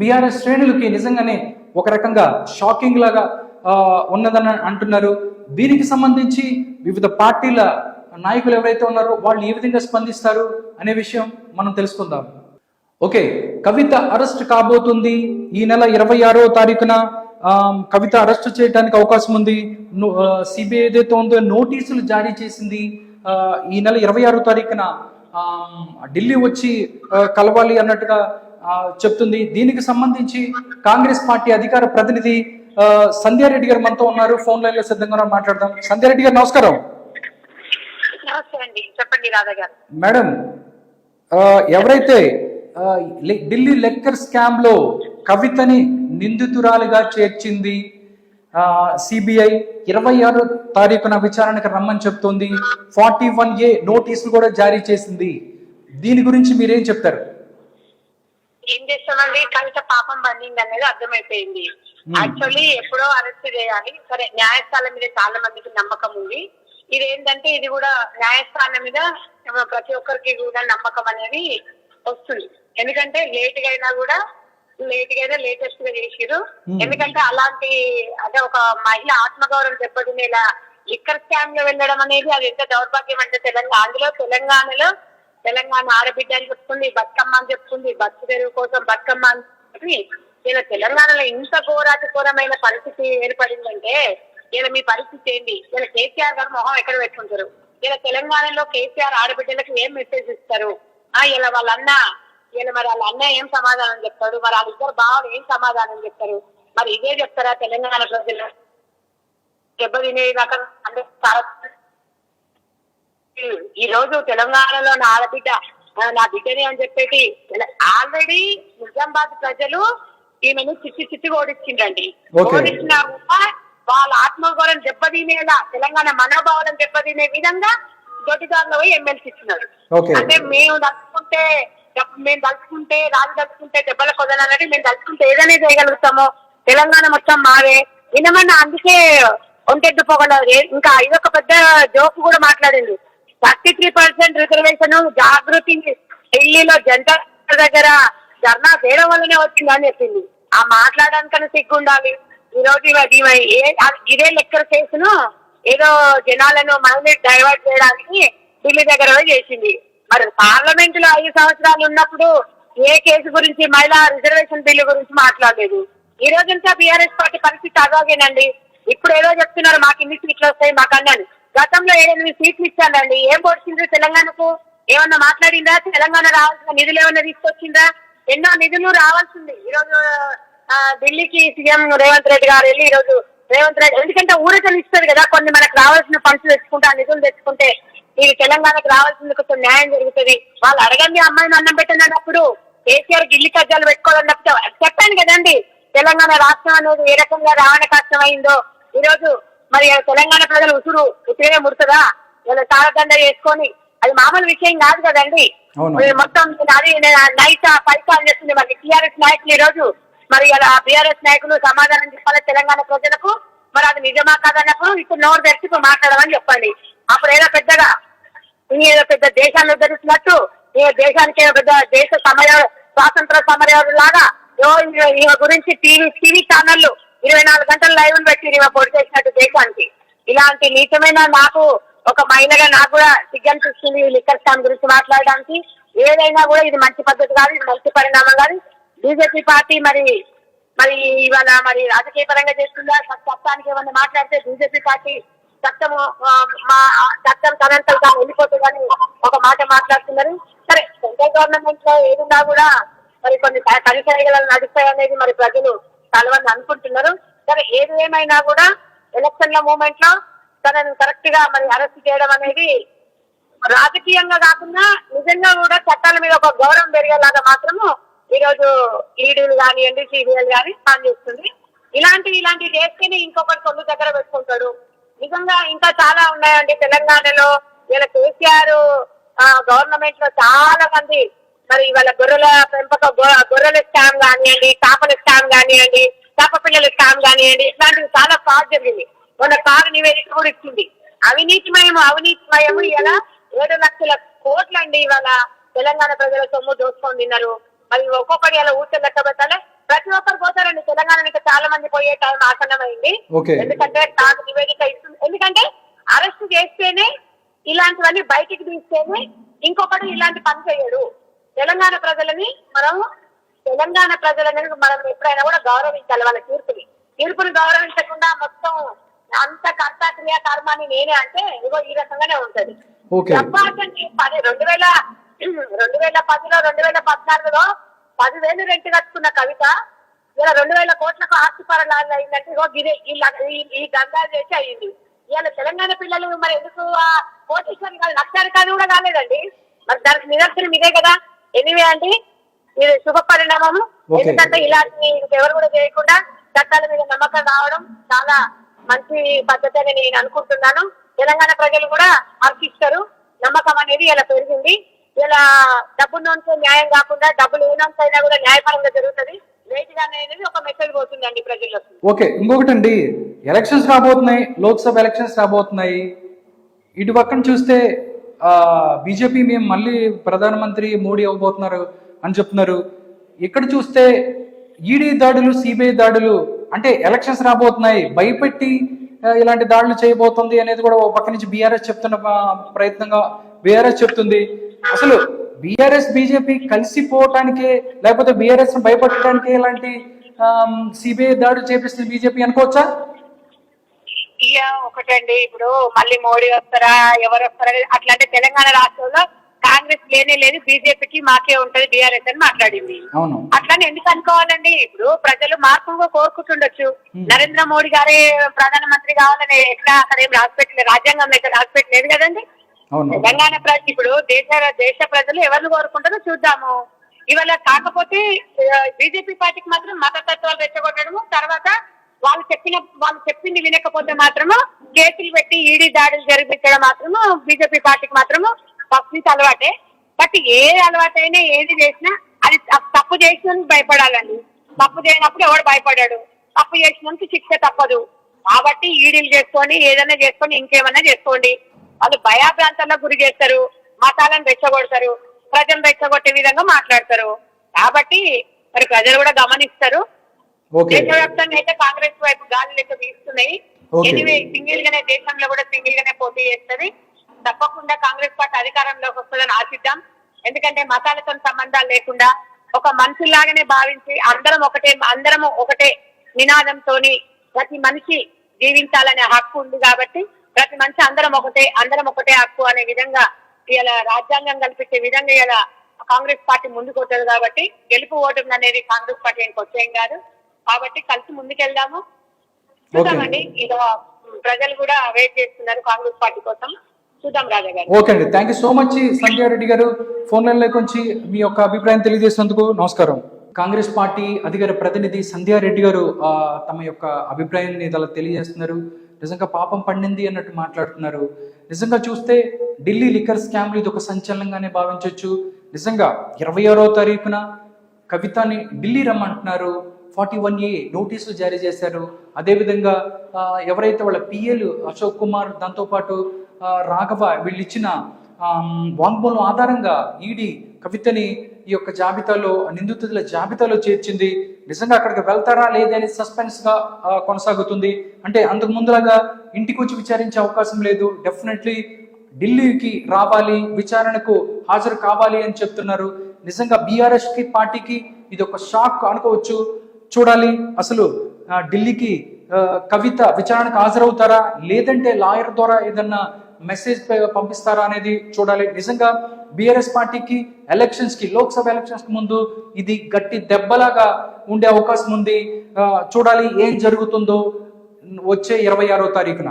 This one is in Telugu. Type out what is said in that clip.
బీఆర్ఎస్ శ్రేణులకి నిజంగానే ఒక రకంగా షాకింగ్ లాగా ఉన్నదని అంటున్నారు. దీనికి సంబంధించి వివిధ పార్టీల నాయకులు ఎవరైతే ఉన్నారో వాళ్ళు ఏ విధంగా స్పందిస్తారు అనే విషయం మనం తెలుసుకుందాం. ఓకే కవిత అరెస్ట్ కాబోతుంది. ఈ నెల ఇరవై ఆరో తారీఖున కవిత అరెస్ట్ చేయడానికి అవకాశం ఉంది. సిబిఐ ఏదైతే ఉందో నోటీసులు జారీ చేసింది. ఈ నెల ఇరవై ఆరో తారీఖున ఢిల్లీ వచ్చి కలవాలి అన్నట్టుగా చెప్తుంది. దీనికి సంబంధించి కాంగ్రెస్ పార్టీ అధికార ప్రతినిధి సంధ్యారెడ్డి గారు మనతో ఉన్నారు. ఫోన్ లైన్లో సిద్ధంగా మాట్లాడదాం. సంధ్యారెడ్డి గారు నమస్కారం. చెప్పండి మేడం ఎవరైతే ఢిల్లీ లెక్కర్ స్కామ్లో కవితని నిందితురాలిగా చేర్చింది సిబిఐ ఇరవై ఆరో తారీఖున విచారణకు రమ్మని చెప్తోంది. ఫార్టీ వన్ ఏ నోటీసులు కూడా జారీ చేసింది. దీని గురించి మీరేం చెప్తారు? ఏం చేస్తామండి? కవిత పాపం పండింది అనేది అర్థమైపోయింది. యాక్చువల్లీ ఎప్పుడో అరెస్ట్ చేయాలి. సరే న్యాయస్థానం మీద చాలా మందికి నమ్మకం ఉంది. ఇది ఏంటంటే ఇది కూడా న్యాయస్థానం మీద ప్రతి ఒక్కరికి కూడా నమ్మకం అనేది వస్తుంది. ఎందుకంటే లేట్గా అయినా కూడా లేట్గా అయినా లేటెస్ట్గా చేసిరు ఎందుకంటే అలాంటి అంటే ఒక మహిళ ఆత్మగౌరవం దెబ్బతినేలా లిక్కర్ స్కామ్లో వెళ్ళడం అనేది అది ఎంత దౌర్భాగ్యం అంటే తెలంగాణ అందులో తెలంగాణలో తెలంగాణ ఆడబిడ్డ అని చెప్తుంది బతుకమ్మ అని చెప్తుంది బతుకు తెరువు కోసం బతుకమ్మ అని చెప్పి ఇలా తెలంగాణలో ఇంత ఘోరాతిఘోరమైన పరిస్థితి ఏర్పడిందంటే ఇలా మీ పరిస్థితి ఏంటి? ఇలా కేసీఆర్ గారు మొహం ఎక్కడ పెట్టుకుంటారు? ఇలా తెలంగాణలో కేసీఆర్ ఆడబిడ్డలకు ఏం మెసేజ్ ఇస్తారు? ఆ ఇలా వాళ్ళ అన్న ఇలా మరి వాళ్ళ అన్న ఏం సమాధానం చెప్తాడు? మరి వాళ్ళిద్దరు బావలు ఏం సమాధానం చెప్తారు? మరి ఇదే చెప్తారా తెలంగాణ ప్రజలు? దెబ్బతినే రకం అంటే చాలా ఈ రోజు తెలంగాణలో నా ఆడబిడ్డ నా బిడ్డని అని చెప్పేసి ఆల్రెడీ నిజామాబాద్ ప్రజలు ఈమెను చిట్టి చిట్టి ఓడించిండ్రండి Okay. ఓడించినా కూడా వాళ్ళ ఆత్మగౌరవం దెబ్బతినేలా తెలంగాణ మనోభావాలను దెబ్బతినే విధంగా దొడ్డిదారులో పోయి ఎమ్మెల్సీ ఇచ్చినారు. అంటే మేము దలుచుకుంటే మేము దలుచుకుంటే రాజు దలుచుకుంటే దెబ్బల కొదనాలని మేము దలుచుకుంటే ఏదైనా చేయగలుగుతాము తెలంగాణ మొత్తం మావే వినమన్నా అందుకే ఒంటెద్దు పొగలరు ఇంకా ఇదొక పెద్ద జోక్ కూడా మాట్లాడింది thirty three percent reservation Jagruthi ఢిల్లీలో జంటర్ దగ్గర ధర్నా చేయడం వల్లనే వచ్చిందని చెప్పింది. ఆ మాట్లాడడానికన్నా సిగ్గు ఉండాలి ఏ- అది- ఇదే లెక్కర్ కేసును ఏదో జనాలను మనల్ని డైవర్ట్ చేయడానికి ఢిల్లీ దగ్గర చేసింది. మరి పార్లమెంట్లో ఐదు సంవత్సరాలు ఉన్నప్పుడు ఏ కేసు గురించి మహిళా రిజర్వేషన్ బిల్లు గురించి మాట్లాడలేదు. ఈ రోజంతా బీఆర్ఎస్ పార్టీ పరిస్థితి అలాగేనండి ఇప్పుడు ఏదో చెప్తున్నారు మాకు ఇన్ని సీట్లు వస్తాయి మాకు అన్నాను. గతంలో ఏడెనిమిది సీట్లు ఇచ్చానండి ఏం పొడిచిండ్రు తెలంగాణకు? ఏమన్నా మాట్లాడిందా? తెలంగాణ రావాల్సిన నిధులు ఏమన్నా తీసుకొచ్చిందా ఎన్నో నిధులు రావాల్సింది. ఈ రోజు ఢిల్లీకి సీఎం రేవంత్ రెడ్డి గారు వెళ్ళి ఈ రోజు రేవంత్ రెడ్డి ఎందుకంటే ఊరకలు ఇస్తారు కదా కొన్ని మనకు రావాల్సిన ఫండ్స్ తెచ్చుకుంటే ఆ నిధులు తెచ్చుకుంటే ఇది తెలంగాణకు రావాల్సింది కొంచెం న్యాయం జరుగుతుంది. వాళ్ళు అడగండి అమ్మాయిని అన్నం పెట్టినప్పుడు. కేసీఆర్ గిల్లి కజ్జాలు పెట్టుకోవాలన్నప్పుడు చెప్పాను కదండి తెలంగాణ రాష్ట్రం అనేది ఏ రకంగా రావణ కష్టం అయిందో ఈ రోజు మరి తెలంగాణ ప్రజలు ఉసురు ఉసిరే ముడుతుందా? ఇలా తారదండ చేసుకొని అది మామూలు విషయం కాదు కదండి. మొత్తం అది నైట్ పైసా అని చెప్తుంది మరి టీఆర్ఎస్ నాయకులు ఈ రోజు మరి అలా బీఆర్ఎస్ నాయకులు సమాధానం చెప్పాలి తెలంగాణ ప్రజలకు మరి అది నిజమా కాదన్నప్పుడు ఇప్పుడు నోరు తెరిచి ఇప్పుడు మాట్లాడమని చెప్పండి. అప్పుడు ఏదో పెద్దగా ఏదో పెద్ద దేశాన్ని ఉద్ధరిస్తున్నట్టు ఈ దేశానికి ఏదో పెద్ద దేశ సమయ స్వాతంత్ర సమరయోధుల లాగా ఏవో ఈ- ఈమె గురించి టీవీ టీవీ ఛానళ్ళు నాలుగు గంటలు లైవ్ పెట్టి ఈమె పొడి చేసినట్టు దేశానికి ఇలాంటి నీచమైన నాకు ఒక మహిళగా నాకు కూడా సిగ్గనిపిస్తుంది లిక్కర్ స్కామ్ గురించి మాట్లాడడానికి. ఏదైనా కూడా ఇది మంచి పద్ధతి కాదు ఇది మంచి పరిణామం కాదు. బీజేపీ పార్టీ మరి మరి ఇవాళ మరి రాజకీయ పరంగా చేస్తుందా? చట్టానికి ఏమన్నా మాట్లాడితే బీజేపీ పార్టీ చట్టము మా చట్టం తనంతలు తాను వెళ్ళిపోతుందని ఒక మాట మాట్లాడుతున్నారు. సరే సెంట్రల్ గవర్నమెంట్లో ఏదున్నా కూడా మరి కొన్ని పరిచయలు నడుస్తాయి అనేది మరి ప్రజలు కలవని అనుకుంటున్నారు. సరే ఏది ఏమైనా కూడా ఎలక్షన్ల మూమెంట్లో తనను కరెక్ట్గా మరి అరెస్ట్ చేయడం అనేది రాజకీయంగా కాకుండా నిజంగా కూడా చట్టాల మీద ఒక గౌరవం పెరిగేలాగా మాత్రము ఈరోజు ఈడీలు కానివ్వండి సిబిఐలు కానీ పనిచేస్తుంది ఇలాంటి ఇలాంటి చేస్తేనే ఇంకొకటి సొల్లు దగ్గర పెట్టుకుంటాడు. నిజంగా ఇంకా చాలా ఉన్నాయండి తెలంగాణలో. ఇలా కేసీఆర్ గవర్నమెంట్లో చాలా మంది మరి ఇవాళ గొర్రెల పెంపక గొ- గొర్రెల స్కామ్ కానివ్వండి చేపల స్కామ్ కానివ్వండి చేప పిల్లల స్కామ్ కానివ్వండి ఇట్లాంటివి చాలా ఫ్రాడ్ జరిగింది. మొన్న కారు నివేదిక కూడా ఇచ్చింది. అవినీతిమయము అవినీతిమయము ఇలా ఏడు లక్షల కోట్లండి ఇవాళ తెలంగాణ ప్రజల సొమ్ము దోచుకొని తిన్నారు. మరి ఒక్కొక్కటి అలా ఊచలు లెక్క పెట్టాలి ప్రతి తెలంగాణ నుంచి చాలా మంది పోయే టైం ఆసన్నమైంది. ఎందుకంటే నాకు నివేదిక ఇస్తుంది. ఎందుకంటే అరెస్ట్ చేస్తేనే ఇలాంటివన్నీ బయటికి తీస్తేనే ఇంకొకడు ఇలాంటి పని చేయడు. తెలంగాణ ప్రజలని మనం తెలంగాణ ప్రజలని మనం ఎప్పుడైనా కూడా గౌరవించాలి వాళ్ళ తీర్పుని. తీర్పుని గౌరవించకుండా మొత్తం అంత కర్త క్రియ కర్మాన్ని నేనే అంటే ఇగో ఈ రకంగానే ఉంటది. చెప్పాల్సింది పది రెండు వేల రెండు వేల పదిలో రెండు వేల పద్నాలుగులో పదివేలు రెంట్ కట్టుకున్న కవిత ఇలా రెండు వేల కోట్లకు ఆస్తి పరలాలు అయిందంటే ఇగో ఇదే ఈ ల- ఈ- ఈ గంగా చేసి అయ్యింది ఇవాళ తెలంగాణ పిల్లలు మరి ఎందుకు ఆ కోటీశ్వరి కాదు లక్షాధికారి కూడా కాలేదండి. మరి దానికి నిదర్శనం ఇదే కదా. ఎనివే అండి. ఇది శుభ పరిణామము. ఎందుకంటే ఇలాంటి ఎవరు కూడా చేయకుండా చట్టాల మీద నమ్మకం రావడం చాలా మంచి పద్ధతి అని నేను అనుకుంటున్నాను. తెలంగాణ ప్రజలు కూడా హర్షిస్తారు నమ్మకం అనేది ఇలా పెరిగింది. ఇలా డబ్బు నోన్సే న్యాయం కాకుండా డబ్బులు అయినా కూడా న్యాయపరంగా జరుగుతుంది. లేట్ గానే అనేది ఒక మెసేజ్ పోతుందండి ప్రజలకు ఓకే ఇంకొకటి అండి ఎలక్షన్స్ రాబోతున్నాయి. లోక్సభ ఎలక్షన్స్ రాబోతున్నాయి. ఇటు పక్కన చూస్తే బీజేపీ మేము మళ్ళీ ప్రధానమంత్రి మోడీ అవ్వబోతున్నారు అని చెప్తున్నారు. ఇక్కడ చూస్తే ఈడీ దాడులు సిబిఐ దాడులు అంటే ఎలక్షన్స్ రాబోతున్నాయి. భయపెట్టి ఇలాంటి దాడులు చేయబోతుంది అనేది కూడా ఒక పక్క నుంచి బీఆర్ఎస్ చెప్తున్న ప్రయత్నంగా బీఆర్ఎస్ చెప్తుంది. అసలు బీఆర్ఎస్ బీజేపీ కలిసిపోవటానికే లేకపోతే బీఆర్ఎస్ భయపెట్టడానికే ఇలాంటి సిబిఐ దాడులు చేపిస్తుంది బీజేపీ అనుకోవచ్చా? ఇక ఒకటండి. ఇప్పుడు మళ్ళీ మోడీ వస్తారా ఎవరు వస్తారా అనేది అట్లాంటి తెలంగాణ రాష్ట్రంలో కాంగ్రెస్ లేనే లేదు బీజేపీకి మాకే ఉంటది బీఆర్ఎస్ అని మాట్లాడింది. అట్లానే ఎందుకు అనుకోవాలండి? ఇప్పుడు ప్రజలు మార్పుగా కోరుకుంటుండొచ్చు. నరేంద్ర మోడీ గారే ప్రధానమంత్రి కావాలని ఎట్లా అక్కడ ఏం రాసిపెట్టలేదు రాజ్యాంగంలో అయితే రాసిపెట్టలేదు కదండి? తెలంగాణ ప్రజ ఇప్పుడు దేశ దేశ ప్రజలు ఎవరిని కోరుకుంటారో చూద్దాము. ఇవాళ కాకపోతే బీజేపీ పార్టీకి మాత్రం మతతత్వాలు రెచ్చగొట్టడము తర్వాత వాళ్ళు చెప్పిన వాళ్ళు చెప్పింది వినకపోతే మాత్రము కేసులు పెట్టి ఈడీ దాడులు జరిపించడం మాత్రము బీజేపీ పార్టీకి మాత్రము ఫస్ట్ నుంచి అలవాటే. బట్ ఏ అలవాటైనా ఏది చేసినా అది తప్పు చేసిన భయపడాలండి. తప్పు చేయనప్పుడు ఎవడు భయపడాడు. తప్పు చేసినందుకు శిక్ష తప్పదు. కాబట్టి ఈడీలు చేసుకొని ఏదైనా చేసుకొని ఇంకేమన్నా చేసుకోండి. వాళ్ళు భయాభ్రాంతాలకు గురి చేస్తారు. మతాలను రెచ్చగొడతారు. ప్రజలు రెచ్చగొట్టే విధంగా మాట్లాడతారు. కాబట్టి మరి ప్రజలు కూడా గమనిస్తారు. దేశవ్యాప్తంగా అయితే కాంగ్రెస్ వైపు గాలి లెక్క వీస్తున్నాయి. ఎనివే సింగిల్ గానే దేశంలో కూడా సింగిల్ గానే పోటీ చేస్తుంది. తప్పకుండా కాంగ్రెస్ పార్టీ అధికారంలోకి వస్తుందని ఆశిద్దాం. ఎందుకంటే మతాలతో సంబంధాలు లేకుండా ఒక మనుషుల్లాగానే భావించి అందరం ఒకటే అందరము ఒకటే నినాదంతోని ప్రతి మనిషి జీవించాలనే హక్కు ఉంది కాబట్టి ప్రతి మనిషి అందరం ఒకటే అందరం ఒకటే హక్కు అనే విధంగా ఇలా రాజ్యాంగం కల్పించే విధంగా ఇలా కాంగ్రెస్ పార్టీ ముందుకు కాబట్టి గెలుపు ఓటమి అనేది కాంగ్రెస్ పార్టీ వచ్చేం కాదు. కాబట్టి కలిసి ముందుకెళ్దాము. చూద్దామండి. ఇలా ప్రజలు కూడా వెయిట్ చేస్తున్నారు కాంగ్రెస్ పార్టీ కోసం. ఓకే అండి. Thank you so much Sandhyareddy గారు. ఫోన్ లైన్లోకి వచ్చి మీ యొక్క అభిప్రాయం తెలియజేసినందుకు నమస్కారం. కాంగ్రెస్ పార్టీ అధికార ప్రతినిధి సంధ్యారెడ్డి గారు తమ యొక్క అభిప్రాయాన్ని ఇలా తెలియజేస్తున్నారు. నిజంగా పాపం పండింది అన్నట్టు మాట్లాడుతున్నారు. నిజంగా చూస్తే ఢిల్లీ లిక్కర్ స్కామ్లు ఇది ఒక సంచలనంగానే భావించవచ్చు నిజంగా ఇరవై ఆరో తారీఖున కవితని ఢిల్లీ రమ్మంటున్నారు. ఫార్టీ వన్ ఏ నోటీసులు జారీ చేశారు. అదేవిధంగా ఎవరైతే వాళ్ళ పిఎల్ అశోక్ కుమార్ దాంతోపాటు రాఘవ వీళ్ళు ఇచ్చిన వాంగ్మూలం ఆధారంగా ఈడీ కవితని ఈ యొక్క జాబితాలో నిందితుల జాబితాలో చేర్చింది. నిజంగా అక్కడికి వెళ్తారా లేదని సస్పెన్స్గా కొనసాగుతుంది. అంటే అంతకు ముందులాగా ఇంటికి వచ్చి విచారించే అవకాశం లేదు. డెఫినెట్లీ ఢిల్లీకి రావాలి విచారణకు హాజరు కావాలి అని చెప్తున్నారు. నిజంగా బీఆర్ఎస్కి పార్టీకి ఇది ఒక షాక్ అనుకోవచ్చు. చూడాలి. అసలు ఢిల్లీకి కవిత విచారణకు హాజరవుతారా? లేదంటే లాయర్ ద్వారా ఏదన్నా మెసేజ్ పంపిస్తారా అనేది చూడాలి. నిజంగా బీఆర్ఎస్ పార్టీకి ఎలక్షన్స్కి లోక్సభ ఎలక్షన్స్కి ముందు ఇది గట్టి దెబ్బలాగా ఉండే అవకాశం ఉంది. చూడాలి ఏం జరుగుతుందో వచ్చే ఇరవై ఆరో తారీఖున.